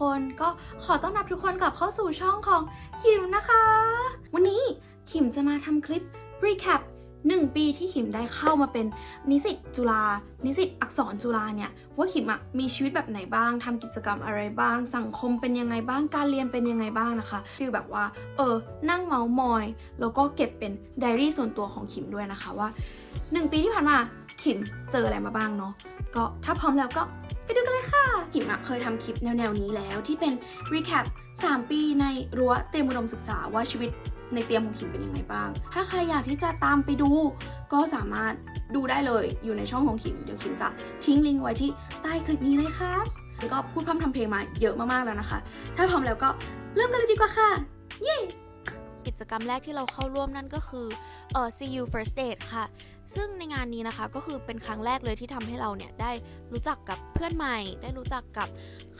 วัสดีค่ะทุกคนก็ขอต้อนรับทุกคนกลับเข้าสู่ช่องของคิมนะคะ วันนี้คิมจะมาทำคลิป recap 1 ปีที่ขิมได้เข้ามาเป็นนิสิตจุฬา นิสิตอักษรจุฬาเนี่ย ว่าขิมอะมีชีวิตแบบไหนบ้างทำกิจกรรมอะไรบ้าง สังคมเป็นยังไงบ้าง การเรียนเป็นยังไงบ้างนะคะฟีลแบบว่า เออ นั่งเมาส์มอย แล้วก็เก็บเป็นไดอารี่ส่วนตัวของขิมด้วยนะคะว่า 1 ปีที่ผ่านมาขิมเจออะไรมาบ้างเนาะ ก็ถ้าพร้อมแล้วก็ ไปดูกันเลยค่ะขิมอะเคยทำคลิปแนว ๆ นี้แล้วที่เป็น recap 3 ปีในรั้วเตรียมอุดมศึกษาว่าชีวิตในเตรียมของขิมเป็นยังไงบ้าง ถ้าใครอยากที่จะตามไปดู ก็สามารถดูได้เลยอยู่ในช่องของขิม เดี๋ยวขิมจะทิ้งลิงก์ไว้ที่ใต้คลิปนี้เลยครับก็พูดพร่ำทำเพลงมาเยอะมากๆแล้วนะคะ ถ้าพร้อมแล้วก็เริ่มกันเลยดีกว่าค่ะ เย้ กิจกรรมแรกที่เราเข้าร่วมนั่นก็คือเอ่อ See You First Date ค่ะ ซึ่งในงานนี้นะคะก็คือเป็นครั้งแรกเลยที่ทำให้เราเนี่ยได้รู้จักกับเพื่อนใหม่ ได้รู้จักกับ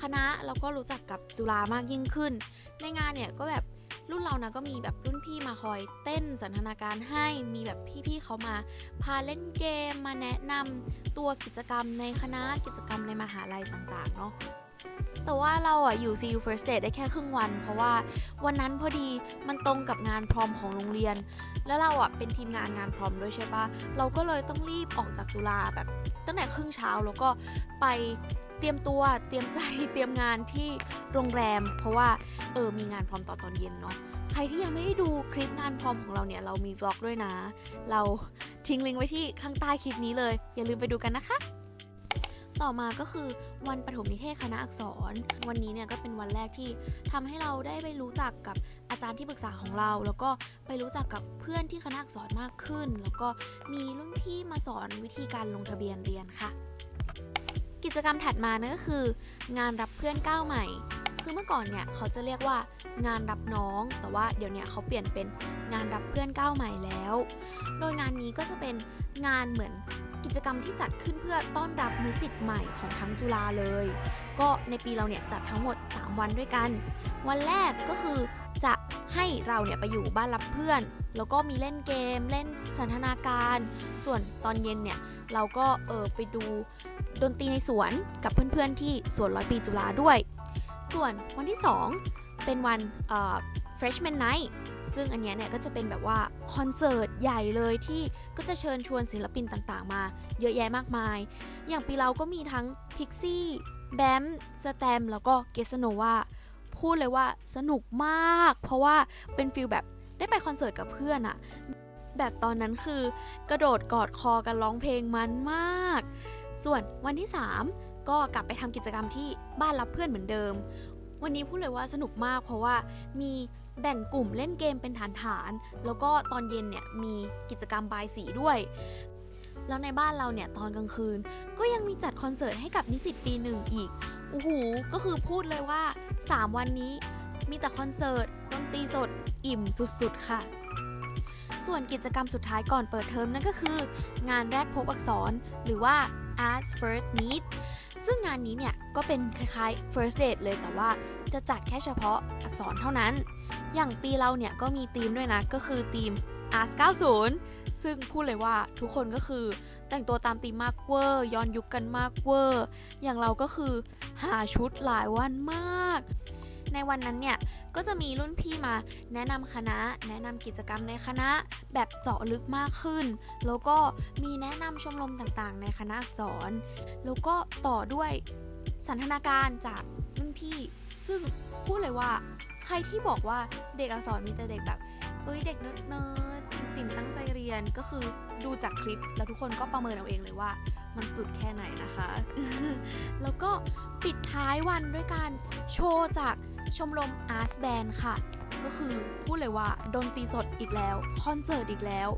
คณะแล้วก็รู้จักกับจุฬามากยิ่งขึ้น ในงานเนี่ยก็แบบรุ่นเรานะก็มีแบบรุ่นพี่มาคอยเต้นสันทนาการให้มีแบบพี่ๆเขามา พาเล่นเกมมาแนะนำตัวกิจกรรมในคณะกิจกรรมในมหาลัยต่างๆเนาะ แต่ว่าเราอะอยู่ See You First Date ได้แค่ครึ่งวัน เพราะว่าวันนั้นพอดีมันตรงกับงานพร้อมของโรงเรียน แล้วเราอะเป็นทีมงานงานพร้อมด้วยใช่ปะเราก็เลยต้องรีบออกจากจุฬาแบบ ตั้งแต่ครึ่งเช้าแล้วก็ไปเตรียมตัวเตรียมใจเตรียมงานที่โรงแรม เพราะว่าเออมีงานพร้อมต่อตอนเย็นเนาะใครที่ยังไม่ได้ดูคลิปงานพร้อมของเราเนี่ยเรามีวล็อกด้วยนะ เราทิ้งลิงก์ไว้ที่ข้างใต้คลิปนี้เลย อย่าลืมไปดูกันนะคะ ต่อมาก็คือวันปฐมนิเทศคณะอักษร วันนี้เนี่ยก็เป็นวันแรกที่ทำให้เราได้ไปรู้จักกับอาจารย์ที่ปรึกษาของเรา แล้วก็ไปรู้จักกับเพื่อนที่คณะอักษรมากขึ้น แล้วก็มีรุ่นพี่มาสอนวิธีการลงทะเบียนเรียนค่ะ กิจกรรมถัดมานั่นก็คือ งานรับเพื่อนก้าวใหม่ คือเมื่อก่อนเนี่ยเขาจะเรียกว่างานรับน้อง แต่ว่าเดี๋ยวนี้เขาเปลี่ยนเป็นงานรับเพื่อนก้าวใหม่แล้ว โดยงานนี้ก็จะเป็นงานเหมือน จกรรมที่จัดขึ้นเพื่อต้อนรับนิสิตใหม่ของทั้งจุฬาเลย ก็ในปีเราเนี่ยจัดทั้งหมด 3 วันด้วยกัน วันแรกก็คือจะให้เราเนี่ยไปอยู่บ้านรับเพื่อน แล้วก็มีเล่นเกม เล่นสันทนาการ ส่วนตอนเย็นเนี่ยเราก็เออไปดูดนตรีในสวนกับเพื่อนๆที่สวนร้อยปีจุฬาด้วย ส่วนวันที่ 2 เป็นวันเอ่อ freshman night ซึ่งอันเนี้ยเนี่ยก็จะเป็นแบบว่าคอนเสิร์ตใหญ่เลยที่ก็จะเชิญชวนศิลปินต่างๆ มา เยอะแยะมากมาย อย่างปีเราก็มีทั้ง Pixie แบมสแตมแล้วก็เกสโนวาพูดเลยว่าสนุกมาก เพราะว่าเป็นฟิลแบบได้ไปคอนเสิร์ตกับเพื่อนอะแบบตอนนั้นคือกระโดดกอดคอกันร้องเพลงมันมาก ส่วนวันที่ 3 ก็กลับไปทำกิจกรรมที่บ้านรับเพื่อนเหมือนเดิม วันนี้พูดเลยว่าสนุกมากเพราะว่ามี แบ่งกลุ่มเล่นเกมเป็นฐานฐานๆ แล้วก็ตอนเย็นเนี่ยมีกิจกรรมบายสีด้วย แล้วในบ้านเราเนี่ยตอนกลางคืน ก็ยังมีจัดคอนเสิร์ตให้กับนิสิตปีหนึ่งอีกโอ้โหก็คือพูดเลยว่า 3 วันนี้มีแต่คอนเสิร์ตดนตรีสดอิ่มสุดๆค่ะส่วนกิจกรรมสุดท้ายก่อนเปิดเทอมนั่นก็คือ งานแรกพบอักษรหรือว่า Arts First Meet ซึ่งงานนี้เนี่ย ก็เป็นคล้ายๆ first date เลยแต่ว่าจะจัดแค่เฉพาะอักษรเท่านั้น อย่างปีเราเนี่ยก็มีธีมด้วยนะ ก็คือธีม Ars 90 ซึ่งพูดเลยว่าทุกคนก็คือแต่งตัวตามธีมมากเวอร์ย้อนยุคกันมากเวอร์ อย่างเราก็คือหาชุดหลายวันมาก ในวันนั้นเนี่ย ก็จะมีรุ่นพี่มาแนะนำคณะ แนะนำกิจกรรมในคณะแบบเจาะลึกมากขึ้น แล้วก็มีแนะนำชมรมต่างๆ ในคณะอักษร แล้วก็ต่อด้วยสันทนาการจากรุ่นพี่ ซึ่งพูดเลยว่า ใครที่บอกว่าเด็กอักษรมีแต่เด็กแบบเอ้ยเด็กเนิร์ดติ่มติ่มตั้งใจเรียนก็คือดูจากคลิปแล้วทุกคนก็ประเมินเอาเองเลยว่า มันสุดแค่ไหนนะคะ แล้วก็ปิดท้ายวันด้วยการโชว์จากชมรม Arts Band ค่ะ ก็คือพูดเลยว่าดนตรีสดอีกแล้ว คอนเสิร์ตอีกแล้ว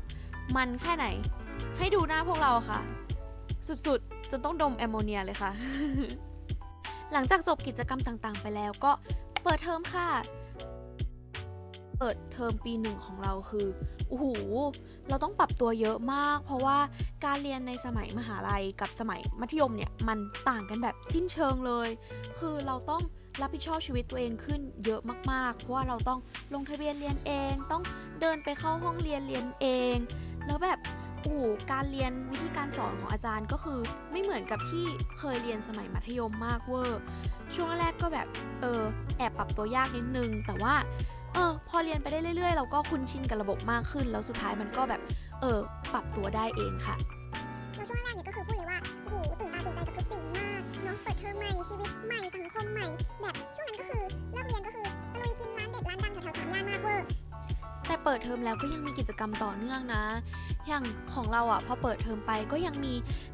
มันแค่ไหน ให้ดูหน้าพวกเราค่ะ สุดๆ จนต้องดมแอมโมเนียเลยค่ะ หลังจากจบกิจกรรมต่างๆ ไปแล้วก็เปิดเทอมค่ะ เปิดเทอมปีหนึ่งของเราคือโอ้โหเราต้องปรับตัวเยอะมาก เพราะว่าการเรียนในสมัยมหาลัยกับสมัยมัธยมเนี่ยมันต่างกันแบบสิ้นเชิงเลย คือเราต้องรับผิดชอบชีวิตตัวเองขึ้นเยอะมากๆ เพราะว่าเราต้องลงทะเบียนเรียนเอง ต้องเดินไปเข้าห้องเรียนเรียนเอง แล้วแบบโอ้โหการเรียนวิธีการสอนของอาจารย์ก็คือ ไม่เหมือนกับที่เคยเรียนสมัยมัธยมมากเวอร์ ช่วงแรกก็แบบเออแอบปรับตัวยากนิดนึง แต่ว่า เออพอเรียนไปได้เรื่อยๆ เราก็คุ้นชินกับระบบมากขึ้น แล้วสุดท้ายมันก็แบบเออปรับตัวได้เองค่ะแล้วช่วงแรกเนี่ยก็คือพูดเลยว่าโอ้โหตื่นตาตื่นใจกับทุกสิ่งมากเนาะเปิดเทอมใหม่ชีวิตใหม่สังคมใหม่ แบบช่วงนั้นก็คือเลิกเรียนก็คือ เปิดเทอมแล้วก็ยังมีกิจกรรมต่อเนื่องนะ อย่างของเราอะพอเปิดเทอมไปก็ยังมี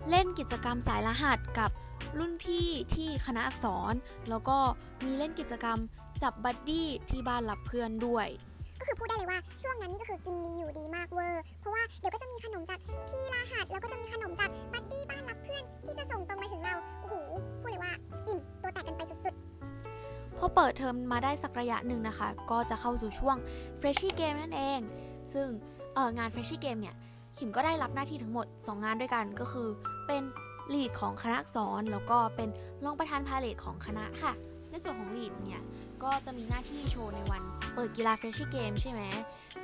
เล่นกิจกรรมสายรหัสกับรุ่นพี่ที่คณะอักษร แล้วก็มีเล่นกิจกรรมจับบัดดี้ที่บ้านรับเพื่อนด้วย ก็คือพูดได้เลยว่าช่วงนั้นนี่ก็คือกินดีอยู่ดีมากเวอร์ เพราะว่าเดี๋ยวก็จะมีขนมจากพี่รหัสแล้วก็จะมีขนมจากบัดดี้บ้านรับเพื่อนที่จะส่งตรงมาถึงเรา โอ้โหพูดเลยว่าอิ่มตัวแตกกันไปสุด อเปิดเทอมมาได้สักระยะหนึ่งนะคะ ก็จะเข้าสู่ช่วง Freshie Game นั่นเอง ซึ่งงาน Freshie Game เนี่ยขิมก็ได้รับหน้าที่ทั้งหมด 2 งานด้วยกันก็คือเป็นลีดของคณะสอักษรแล้วก็เป็นรองประธานพาเลทของคณะค่ะ ในส่วนของลีดเนี่ยก็จะมีหน้าที่โชว์ในวันเปิดกีฬา Freshie Game ใช่ไหม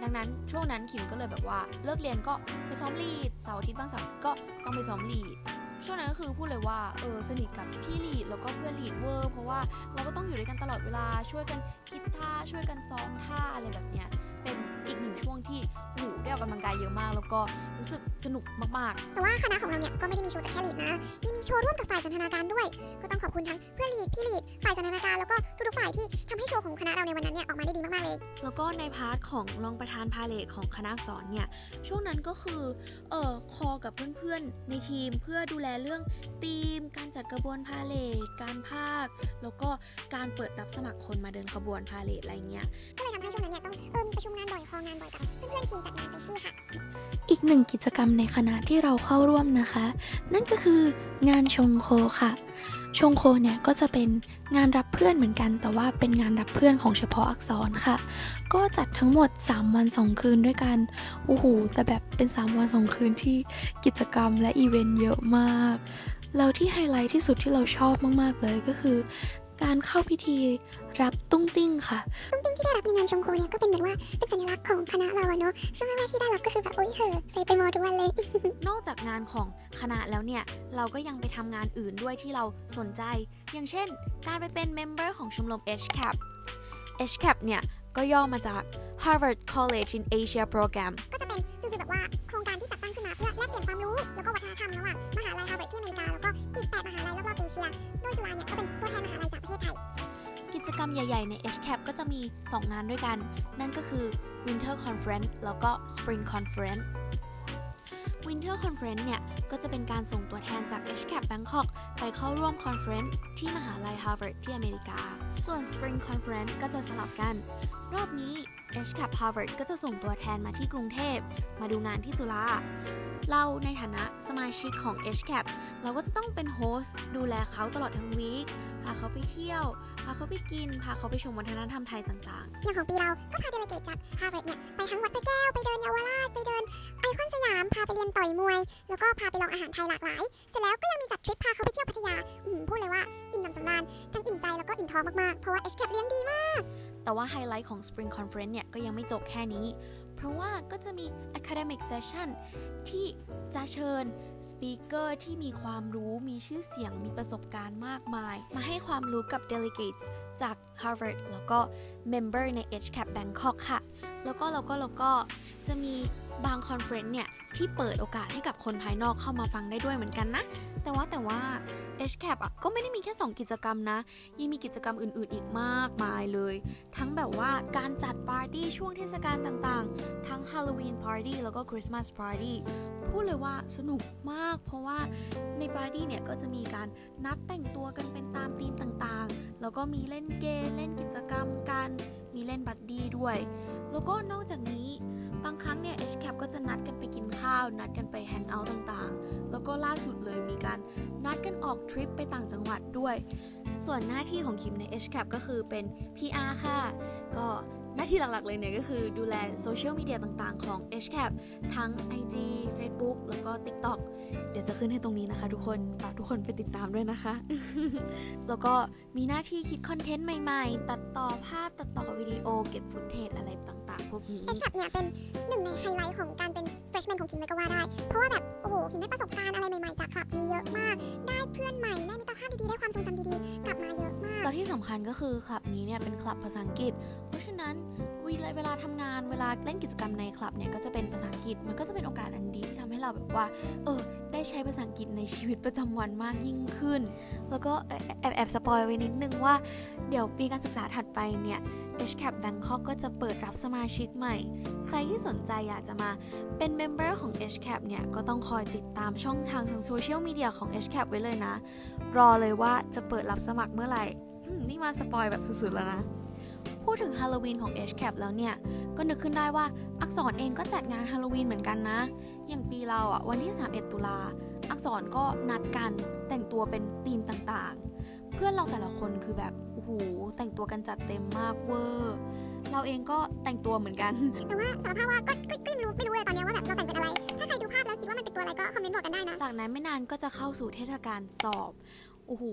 ดังนั้นช่วงนั้นขิมก็เลยแบบว่าเลิกเรียนก็ไปซ้อมลีดเสาร์อาทิตย์บางเสาร์ก็ต้องไปซ้อมลีด ช่วงนั้นก็คือพูดเลยว่าเออสนิทกับพี่ลีดแล้วก็เพื่อนลีดเวอร์เพราะว่าเราก็ต้องอยู่ด้วยกันตลอดเวลาช่วยกันคิดท่าช่วยกันซ้อมท่าอะไรแบบเนี้ยเป็นอีกหนึ่งช่วงที่หูได้ออกกำลังกายเยอะมาก แล้วก็รู้สึกสนุกมากๆ แต่ว่าคณะของเราเนี่ยก็ไม่ได้มีโชว์แต่แค่ลีดนะยังมีโชว์ร่วมกับฝ่ายสันทนาการด้วย ก็ต้องขอบคุณทั้งเพื่อนลีดพี่ลีดฝ่ายสันทนาการแล้วก็ทุกๆฝ่ายที่ทำให้โชว์ของคณะเราในวันนั้นเนี่ยออกมาได้ดีมากๆเลยๆแล้วก็ในพาร์ทของรองประธานพาเลทของคณะอักษรเนี่ยช่วงนั้นก็คือเออคอกับเพื่อนๆในทีมเพื่อดูแลเรื่องธีม การจัดกระบวนพาเลทการภาค แล้วก็การเปิดรับสมัครคนมาเดินขบวนพาเลทอะไรเงี้ยก็เลยทำให้ช่วงนั้นเนี่ยต้องเออมีประชุมงานบ่อยคองานบ่อยกับเพื่อนๆทีมจัดงานเฟรชชี่ค่ะ อีกหนึ่งกิจกรรมในคณะที่เราเข้าร่วมนะคะ นั่นก็คืองานชงโคค่ะ ชงโคเนี่ยก็จะเป็นงานรับเพื่อนเหมือนกัน แต่ว่าเป็นงานรับเพื่อนของเฉพาะอักษรค่ะ ก็จัดทั้งหมด 3 วัน 2 คืนด้วยกันโอ้โหแต่แบบเป็น 3 วัน 2 คืนที่กิจกรรมและอีเวนต์เยอะมากแล้วที่ไฮไลท์ที่สุดที่เราชอบมาก ๆ เลยก็คือการเข้าพิธี รับตุ้งติ้งค่ะตุ้งติ้งที่ได้รับในงานชงโคเนี่ยก็เป็นเหมือนว่าเป็นสัญลักษณ์ของคณะเราอะเนาะช่วงแรกๆที่ได้รับก็คือแบบโอ๊ยเหอะใส่ไปมอทุกวันเลย นอกจากงานของคณะแล้วเนี่ยเราก็ยังไปทำงานอื่นด้วยที่เราสนใจ อย่างเช่น การไปเป็นเมมเบอร์ของชมรม HCAP HCAP เนี่ยก็ย่อมาจาก Harvard College in Asia Program ก็จะเป็นคือแบบว่าโครงการที่จัดตั้งขึ้นมาเพื่อแลกเปลี่ยนความรู้ แล้วก็วัฒนธรรมระหว่างมหาลัยฮาร์วาร์ดที่อเมริกา แล้วก็อีก 8 มหาลัยรอบๆเอเชีย โดยจุฬาเนี่ยก็เป็นตัวแทนมหาลัยจา กิจกรรมใหญ่ๆ ใน HCAP ก็จะมี 2 งานด้วยกัน นั่นก็คือ Winter Conference แล้วก็ Spring Conference Winter Conference เนี่ย ก็จะเป็นการส่งตัวแทนจาก HCAP Bangkok ไปเข้าร่วม Conference ที่มหาลัย Harvard ที่อเมริกา ส่วน Spring Conference ก็จะสลับกัน รอบนี้ HCAP Harvard ก็จะส่งตัวแทนมาที่กรุงเทพ มาดูงานที่จุฬาเราในฐานะสมาชิกของ HCAP เราก็จะต้องเป็นโฮสต์ดูแลเขาตลอดทั้งวีคพาเขาไปเที่ยว พาเขาไปกิน พาเขาไปชมวัฒนธรรมไทยต่างอย่างของปีเรา ก็พาเดลเกตจากฮาร์วาร์ดเนี่ย ไปทั้งวัดพระแก้ว ไปเดินเยาวราช ไปเดินไอคอนสยาม พาไปเรียนต่อยมวย แล้วก็พาไปลองอาหารไทยหลากหลาย เสร็จแล้วก็ยังมีจัดทริปพาเขาไปเที่ยวพัทยา อืมพูดเลยว่าอิ่มหนำสำราญทั้งอิ่มใจแล้วก็อิ่มท้องมากๆ เพราะว่า h c a p เลี้ยงดีมาก แต่ว่าไฮไลท์ของ Spring Conference เนี่ยก็ยังไม่จบแค่นี้ เพราะว่าก็จะมี academic session ที่จะเชิญสปีกเกอร์ที่มีความรู้มีชื่อเสียงมีประสบการณ์มากมาย มาให้ความรู้กับ delegates จาก Harvard แล้วก็ member ใน HCAP Bangkok ค่ะ แล้วก็แล้วก็แล้วก็จะมีบางคอนเฟรนซ์เนี่ยที่เปิดโอกาสให้กับคนภายนอกเข้ามาฟังได้ด้วยเหมือนกันนะ แต่ว่าแต่ว่า HCAP อะก็ไม่ได้มีแค่ 2 กิจกรรมนะ ยังมีกิจกรรมอื่นๆอีกมากมายเลย ทั้งแบบว่าการจัดปาร์ตี้ช่วงเทศกาลต่างๆ ทั้ง Halloween Party แล้วก็ Christmas Party พูดเลยว่าสนุกมาก เพราะว่าในปาร์ตี้เนี่ยก็จะมีการนัดแต่งตัวกันเป็นตามธีมต่างๆ แล้วก็มีเล่นเกมเล่นกิจกรรมกัน มีเล่นบัดดี้ด้วย แล้วก็นอกจากนี้ บางครั้งเนี่ย HCAP ก็จะนัดกันไปกินข้าว นัดกันไปแฮงเอาท์ต่างๆ แล้วก็ล่าสุดเลยมีการนัดกันออกทริปไปต่างจังหวัดด้วย ส่วนหน้าที่ของคิมใน HCAP ก็คือเป็น PR ค่ะ ก็หน้าที่หลักๆเลยเนี่ยก็คือดูแลโซเชียลมีเดียต่างๆของ HCAP ทั้ง IG Facebook แล้วก็ TikTok เดี๋ยวจะขึ้นให้ตรงนี้นะคะทุกคนฝากทุกคนไปติดตามด้วยนะคะ แล้วก็มีหน้าที่คิดคอนเทนต์ใหม่ๆ ตัดต่อภาพตัดต่อวิดีโอเก็บฟุตเทจอะไร พวกนี้ h c a p เนี่ยเป็นหนึ่งในไฮไลท์ของการเป็น freshman ของคิมเลยก็ว่าได้ เพราะว่าแบบ โอ้โหคิมได้ประสบการณ์อะไรใหม่ๆ จากคลับนี้เยอะมาก ได้เพื่อนใหม่ ได้มิตรภาพดีๆ ได้ความทรงจำดีๆ กลับมาเยอะมาก แล้วที่สำคัญก็คือคลับนี้เนี่ยเป็นคลับภาษาอังกฤษ เพราะฉะนั้น เวลาทำงานเวลาเล่นกิจกรรมในคลับเนี่ยก็จะเป็นภาษาอังกฤษมันก็จะเป็นโอกาสอันดีที่ทำให้เราแบบว่า เออ ได้ใช้ภาษาอังกฤษในชีวิตประจำวันมากยิ่งขึ้น แล้วก็แอบแอบสปอยไว้นิดนึงว่าเดี๋ยวปีการศึกษาถัดไปเนี่ย HCAP Bangkok ก็จะเปิดรับสมาชิกใหม่ ใครที่สนใจอยากจะมาเป็นเมมเบอร์ของ HCAP เนี่ย ก็ต้องคอยติดตามช่องทางทางโซเชียลมีเดียของ HCAP ไว้เลยนะ รอเลยว่าจะเปิดรับสมัครเมื่อไหร่ นี่มาสปอยแบบสุดๆแล้วนะ พูดถึงฮาโลวีนของ HCAP แล้วเนี่ย ก็นึกขึ้นได้ว่าอักษรเองก็จัดงานฮาโลวีนเหมือนกันนะ อย่างปีเราอะวันที่ 31 ตุลา อักษรก็นัดกันแต่งตัวเป็นธีมต่างๆ เพื่อนเราแต่ละคนคือแบบโอ้โหแต่งตัวกันจัดเต็มมากเวอร์เราเองก็แต่งตัวเหมือนกัน แต่ว่าสารภาพว่าก็ก็ก็ยังรู้ไม่รู้เลยตอนเนี้ยว่าแบบเราแต่งเป็นอะไร ถ้าใครดูภาพแล้วคิดว่ามันเป็นตัวอะไรก็คอมเมนต์บอกกันได้นะ จากนั้นไม่นานก็จะเข้าสู่เทศกาลสอบโอ้โห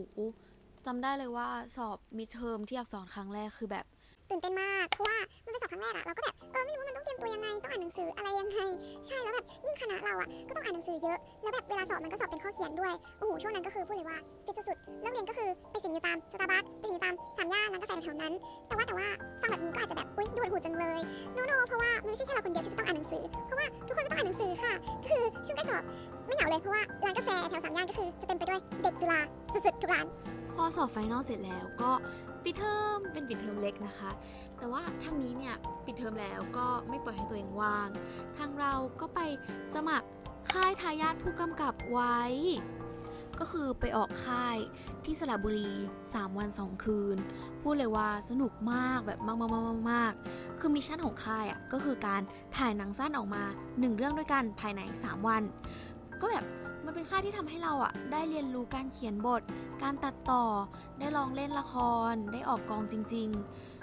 จำได้เลยว่าสอบมิดเทอมที่อักษรครั้งแรกคือแบบ ตื่นเต้นมาก เพราะว่ามันเป็นสอบครั้งแรกอะเราก็แบบเออไม่รู้ว่ามันต้องเตรียมตัวยังไงต้องอ่านหนังสืออะไรยังไง ใช่แล้วแบบยิ่งคณะเราอะก็ต้องอ่านหนังสือเยอะแล้วแบบเวลาสอบมันก็สอบเป็นข้อเขียนด้วยโอ้โหช่วงนั้นก็คือพูดเลยว่าฟิตสุดๆเลิกเรียนก็คือไปสิงอยู่ตามสตาร์บัคไปสิงอยู่ตามสามย่านร้านกาแฟแถวนั้น แต่ว่าแต่ว่าฟังแบบนี้ก็อาจจะแบบอุ้ยดูดหูจังเลยโนโนเพราะว่ามันไม่ใช่แค่เราคนเดียวที่จะต้องอ่านหนังสือ เพราะว่าทุกคนก็ต้องอ่านหนังสือค่ะก็คือช่วงใกล้สอบไม่เหงาเลยเพราะว่าร้านกาแฟแถวสามย่านก็คือจะเต็มไปด้วยเด็กจุฬาสุดๆทุกร้าน พอสอบไฟนอลเสร็จแล้วก็ปิดเทอมเป็นปิดเทอมเล็กนะคะ แต่ว่าทางนี้เนี่ยปิดเทอมแล้วก็ไม่ปล่อยให้ตัวเองว่าง ทางเราก็ไปสมัครค่ายทายาทผู้กำกับไว้ ก็คือไปออกค่ายที่สระบุรี 3 วัน 2 คืน พูดเลยว่าสนุกมากแบบมากมากมากมากคือมิชชั่นของค่ายอะก็คือการถ่ายหนังสั้นออกมา 1 เรื่องด้วยกันภายใน 3 วัน ก็แบบ มันเป็นค่ายที่ทำให้เราอะได้เรียนรู้การเขียนบท การตัดต่อ ได้ลองเล่นละคร ได้ออกกองจริง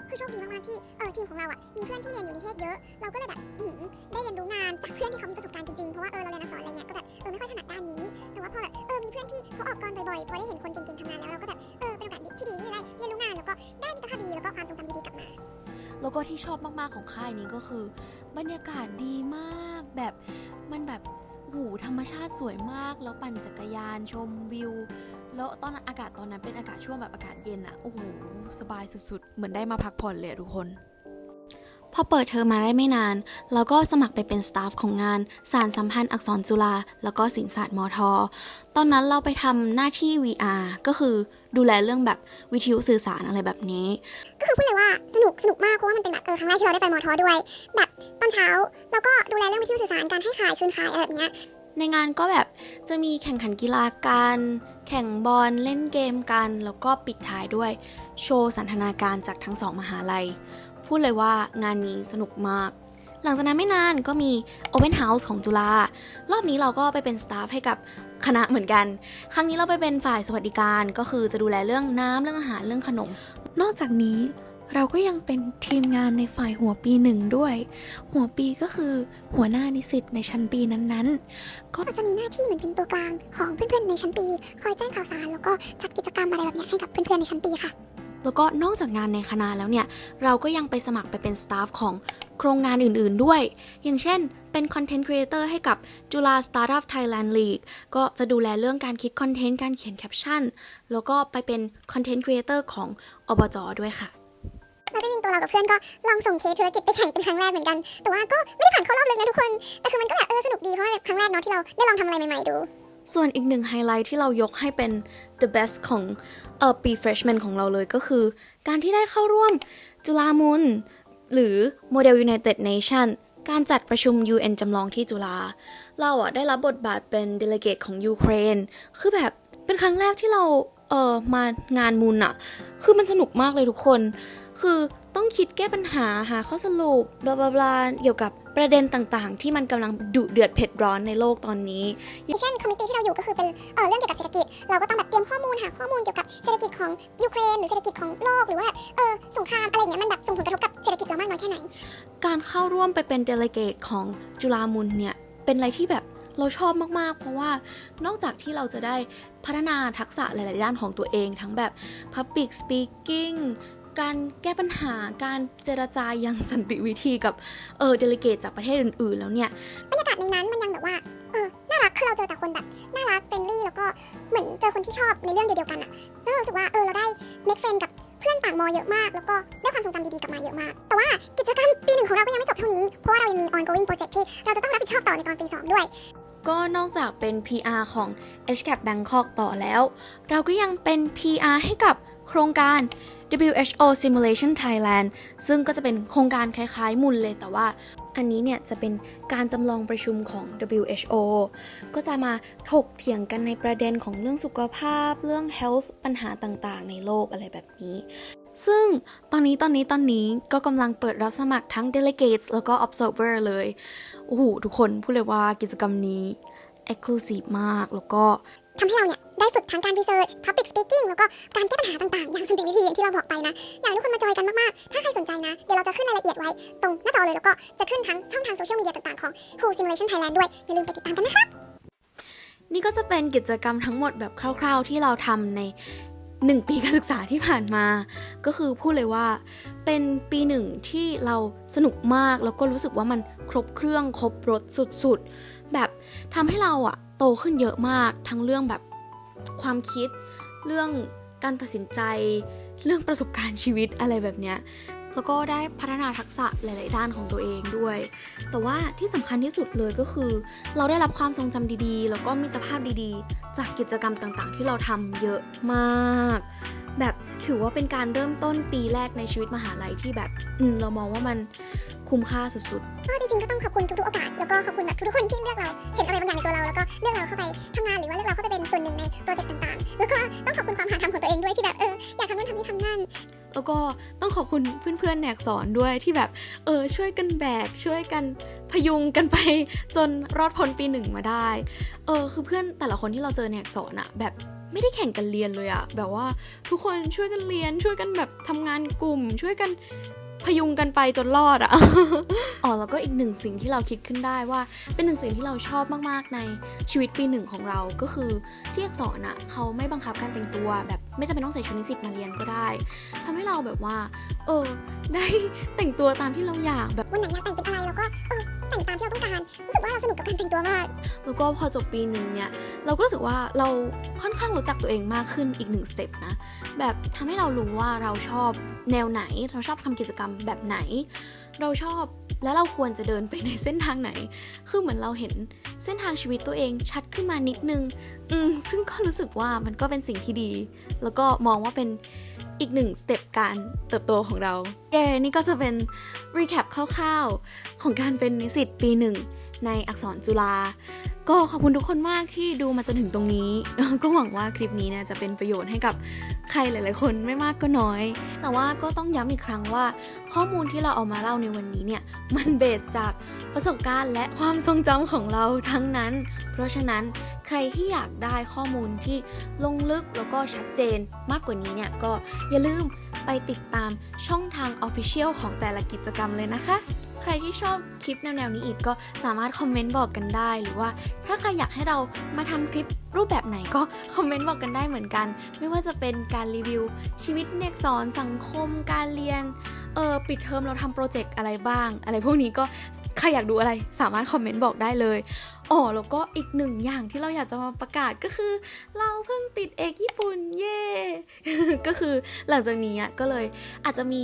คือโชคดีมากๆที่เออทีมของเราอะมีเพื่อนที่เรียนอยู่นิเทศเยอะ เราก็เลยแบบอื้อหือได้เรียนรู้งานจากเพื่อนที่เขามีประสบการณ์จริงๆ เพราะว่าเออเราเรียนอักษรอะไรเงี้ยก็แบบเออไม่ค่อยถนัดด้านนี้ แต่ว่าพอแบบเออมีเพื่อนที่เขาออกกองบ่อยๆ พอได้เห็นคนเก่งๆทำงานแล้วเราก็แบบเออเป็นโอกาสที่ดีที่ได้เรียนรู้งานแล้วก็ได้มิตรภาพดีแล้วก็ความทรงจำดีๆกลับมาๆแล้วก็ที่ชอบมากๆของค่ายนี้ก็คือ บรรยากาศดีมากแบบมันแบบโอ้โหูธรรมชาติสวยมาก แล้วปั่นจักรยานชมวิว แล้วตอนนั้นอากาศตอนนั้นเป็นอากาศช่วงแบบอากาศเย็นอะโอ้โห สบายสุดๆ เหมือนได้มาพักผ่อนเลยทุกคน พอเปิดเทอมมาได้ไม่นาน เราก็สมัครไปเป็นสตาฟของงาน สารสัมพันธ์อักษรจุฬาแล้วก็ศิลปศาสตร์มอทอตอนนั้นเราไปทำหน้าที่ VR ก็คือดูแลเรื่องแบบวิทยุสื่อสารอะไรแบบนี้ ก็คือพูดเลยว่าสนุกสนุกมากเพราะว่ามันเป็นแบบเออครั้งแรกที่เราได้ไปมอทอด้วย แบบตอนเช้าเราก็ดูแลเรื่องวิทยุสื่อสารการให้ขายคืนขายอะไรแบบเนี้ยในงานก็แบบจะมีแข่งขันกีฬากัน แข่งบอลเล่นเกมกัน แล้วก็ปิดท้ายด้วย โชว์สันทนาการจากทั้งสองมหาลัย พูดเลยว่างานนี้สนุกมาก หลังจากนั้นไม่นานก็มี Open House ของจุฬารอบนี้เราก็ไปเป็นสตาฟให้กับคณะเหมือนกัน ครั้งนี้เราไปเป็นฝ่ายสวัสดิการก็คือจะดูแลเรื่องน้ำเรื่องอาหารเรื่องขนม นอกจากนี้เราก็ยังเป็นทีมงานในฝ่ายหัวปีหนึ่งด้วย หัวปีก็คือหัวหน้านิสิตในชั้นปีนั้นๆ ก็จะมีหน้าที่เหมือนเป็นตัวกลางของเพื่อนๆในชั้นปี คอยแจ้งข่าวสารแล้วก็จัดกิจกรรมอะไรแบบเนี้ยให้กับเพื่อนๆในชั้นปีค่ะ แล้วก็นอกจากงานในคณะแล้วเนี่ย เราก็ยังไปสมัครไปเป็นสตาฟของโครงงานอื่นๆด้วย อย่างเช่น เป็นคอนเทนต์ครีเอเตอร์ให้กับจุฬาสตาร์ทอัพไทยแลนด์ลีกก็จะดูแลเรื่องการคิดคอนเทนต์ การเขียนแคปชั่น แล้วก็ไปเป็นคอนเทนต์ครีเอเตอร์ของอบจด้วยค่ะเราได้มินตัวเรากับเพื่อนก็ลองส่งเคสธุรกิจไปแข่งเป็นครั้งแรกเหมือนกัน แต่ว่าก็ไม่ได้ผ่านเข้ารอบเลยนะทุกคน แต่คือมันก็แบบเออสนุกดีเพราะว่าครั้งแรกเนาะที่เราได้ลองทำอะไรใหม่ๆดู ส่วนอีกหนึ่งไฮไลท์ที่เรายกให้เป็น the best ของเออปี freshman ของเราเลยก็คือ การที่ได้เข้าร่วมจุฬามุนหรือ Model United Nation การจัดประชุม UN จำลองที่จุฬาเราอะได้รับบทบาทเป็น delegate ของยูเครน คือแบบเป็นครั้งแรกที่เราเออมางานมุนอะคือมันสนุกมากเลยทุกคน คือ ต้องคิดแก้ปัญหาหาข้อสรุปบลาบลาบลาเกี่ยวกับประเด็นต่างๆ ที่มันกำลังดุเดือดเผ็ดร้อนในโลกตอนนี้อย่างเช่นคอมมิตี้ที่เราอยู่ก็คือเป็นเออเรื่องเกี่ยวกับเศรษฐกิจ เราก็ต้องแบบเตรียมข้อมูลหาข้อมูลเกี่ยวกับเศรษฐกิจของยูเครนหรือเศรษฐกิจของโลกหรือว่าเออสงครามอะไรเงี้ยมันแบบส่งผลกระทบกับเศรษฐกิจเรามากน้อยแค่ไหน การเข้าร่วมไปเป็นเดล e เกตของจุฬามุนเนี่ยเป็นอะไรที่แบบเราชอบมาก ๆ เพราะว่านอกจากที่เราจะได้พัฒนาทักษะหลาย ๆ ด้านของตัวเอง ทั้งแบบ Public Speaking การแก้ปัญหาการเจรจาอย่างสันติวิธีกับเออเดลิเกตจากประเทศอื่นๆ แล้วเนี่ยบรรยากาศในนั้นมันยังแบบว่าเออน่ารักคือเราเจอแต่คนแบบน่ารักเฟรนลี่แล้วก็เหมือนเจอคนที่ชอบในเรื่องเดียวๆกันอะแล้วเรารู้สึกว่าเออเราได้ make friend กับเพื่อนต่างมอเยอะมาก แล้วก็ได้ความทรงจำดีๆกลับมาเยอะมาก แต่ว่ากิจกรรมปีหนึ่งของเราก็ยังไม่จบเท่านี้ เพราะว่าเรายังมี ongoing project ที่เราจะต้องรับผิดชอบต่อในตอนปีสองด้วยก็นอกจากเป็น PR ของ HCAP Bangkok ต่อแล้ว เราก็ยังเป็น PR ให้กับโครงการ WHO Simulation Thailand ซึ่งก็จะเป็นโครงการคล้ายๆ มุนเลยแต่ว่าอันนี้เนี่ยจะเป็นการจำลองประชุมของ WHO ก็จะมาถกเถียงกันในประเด็นของเรื่องสุขภาพ เรื่อง health ปัญหาต่างๆ ในโลกอะไรแบบนี้ ซึ่งตอนนี้ตอนนี้ตอนนี้ก็กำลังเปิดรับสมัครทั้ง delegates แล้วก็ observer เลย โอ้โห ทุกคนพูดเลยว่ากิจกรรมนี้ exclusive มากแล้วก็ทำให้เราเนี่ย ได้ฝึกทั้งการ research public speaking แล้วก็การแก้ปัญหาต่างๆ อย่างสันติวิธีอย่างที่เราบอกไปนะ อยากให้ทุกคนมาจอยกันมากๆ ถ้าใครสนใจนะ เดี๋ยวเราจะขึ้นรายละเอียดไว้ ตรงหน้าจอเลยแล้วก็จะขึ้นทั้งช่องทางโซเชียลมีเดียต่างๆ ของ Who Simulation Thailand ด้วย อย่าลืมไปติดตามกันนะครับ นี่ก็จะเป็นกิจกรรมทั้งหมดแบบคร่าว ๆ ที่เราทำใน1ปีการศึกษาที่ผ่านมา ก็คือพูดเลยว่าเป็นปีหนึ่งที่เราสนุกมากแล้วก็รู้สึกว่ามันครบเครื่องครบรถสุดๆ แบบทำให้เราอะโตขึ้นเยอะมากทั้งเรื่องแบบ ความคิด เรื่องการตัดสินใจ เรื่องประสบการณ์ชีวิตอะไรแบบเนี้ย แล้วก็ได้พัฒนาทักษะหลาย ๆ ด้านของตัวเองด้วย แต่ว่าที่สำคัญที่สุดเลยก็คือ เราได้รับความทรงจำดีๆ แล้วก็มิตรภาพดีๆ จากกิจกรรมต่าง ๆ ที่เราทำเยอะมาก แบบถือว่าเป็นการเริ่มต้นปีแรกในชีวิตมหาลัยที่แบบอืเรามองว่ามันคุ้มค่าสุดก็จริง ๆ ก็ต้องขอบคุณทุก ๆ โอกาส แล้วก็ขอบคุณแบบทุกๆคนที่เลือกเรา เห็นอะไรบางอย่างในตัวเรา แล้วก็เลือกเราเข้าไปทำงานหรือว่าเลือกเราเข้าไปเป็นส่วนหนึ่งในโปรเจกต์ต่าง ๆ แล้วก็ต้องขอบคุณความหาทำของตัวเองด้วยที่แบบเอออยากทำนู่นทำนี่ทำนั่น แล้วก็ต้องขอบคุณเพื่อนๆแนกสอนด้วยที่แบบเออช่วยกันแบก ช่วยกันพยุงกันไปจนรอดพ้นปีหนึ่งมาได้ เออคือเพื่อนแต่ละคนที่เราเจอแนกสอนอะแบบไม่ได้แข่งกันเรียนเลยอะแบบว่าทุกคนช่วยกันเรียนช่วยกันแบบทำงานกลุ่ม ช่วยกัน พยุงกันไปจนรอดอะอ๋อแล้วก็อีกหนึ่งสิ่งที่เราคิดขึ้นได้ว่า เป็นหนึ่งสิ่งที่เราชอบมากๆในชีวิตปีหนึ่งของเราก็คือที่อักษรอะเขาไม่บังคับการแต่งตัว แบบไม่จำเป็นต้องใส่ชุดนิสิตมาเรียนก็ได้ทำให้เราแบบว่า เออ ได้แต่งตัวตามที่เราอยากแบบวันไหนอยากแต่งเป็นอะไรเราก็เออ แต่งตามที่เราต้องการ รู้สึกว่าเราสนุกกับการแต่งตัวมาก แล้วก็พอจบปีหนึ่งเนี่ย เราก็รู้สึกว่าเราค่อนข้างรู้จักตัวเองมากขึ้นอีกหนึ่งสเต็ปนะ แบบทำให้เรารู้ว่าเราชอบแนวไหน เราชอบทำกิจกรรมแบบไหน เราชอบ แล้วเราควรจะเดินไปในเส้นทางไหน คือเหมือนเราเห็นเส้นทางชีวิตตัวเองชัดขึ้นมานิดนึง อืมซึ่งก็รู้สึกว่ามันก็เป็นสิ่งที่ดี แล้วก็มองว่าเป็นอีกหนึ่งสเต็ปการเติบโตของเราเย้นี่ก็จะเป็นรีแคปคร่าวๆ ของการเป็นนิสิตปีหนึ่งในอักษรจุฬา ก็ขอบคุณทุกคนมากที่ดูมาจนถึงตรงนี้ ก็หวังว่าคลิปนี้เนี่ยจะเป็นประโยชน์ให้กับใครหลายๆ คนไม่มากก็น้อย แต่ว่าก็ต้องย้ำอีกครั้งว่า ข้อมูลที่เราเอามาเล่าในวันนี้เนี่ยมันเบสจากประสบการณ์และความทรงจำของเราทั้งนั้น เพราะฉะนั้นใครที่อยากได้ข้อมูลที่ลงลึกแล้วก็ชัดเจนมากกว่านี้เนี่ยก็อย่าลืมไปติดตามช่องทาง Official ของแต่ละกิจกรรมเลยนะคะ ใครที่ชอบคลิปแนวๆนี้อีกก็สามารถคอมเมนต์บอกกันได้ หรือว่าถ้าใครอยากให้เรามาทำคลิปรูปแบบไหนก็คอมเมนต์บอกกันได้เหมือนกัน ไม่ว่าจะเป็นการรีวิว ชีวิตเนกสอนสังคมการเรียนเออปิดเทอมเราทำโปรเจกต์อะไรบ้าง อะไรพวกนี้ก็ใครอยากดูอะไรสามารถคอมเมนต์บอกได้เลย อ๋อแล้วก็อีกหนึ่งอย่างที่เราอยากจะมาประกาศก็คือ เราเพิ่งติดเอกญี่ปุ่นเย่ก็คือหลังจากนี้ก็เลยอาจจะมี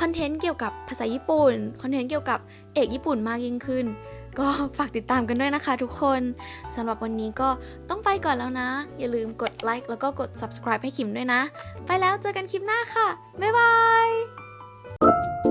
คอนเทนต์เกี่ยวกับภาษาญี่ปุ่นคอนเทนต์เกี่ยวกับเอกญี่ปุ่นมากยิ่งขึ้น ก็ฝากติดตามกันด้วยนะคะทุกคนสำหรับวันนี้ก็ต้องไปก่อนแล้วนะ อย่าลืมกดไลค์แล้วก็กด subscribe ให้คิมด้วยนะ ไปแล้วเจอกันคลิปหน้าค่ะบ๊ายบาย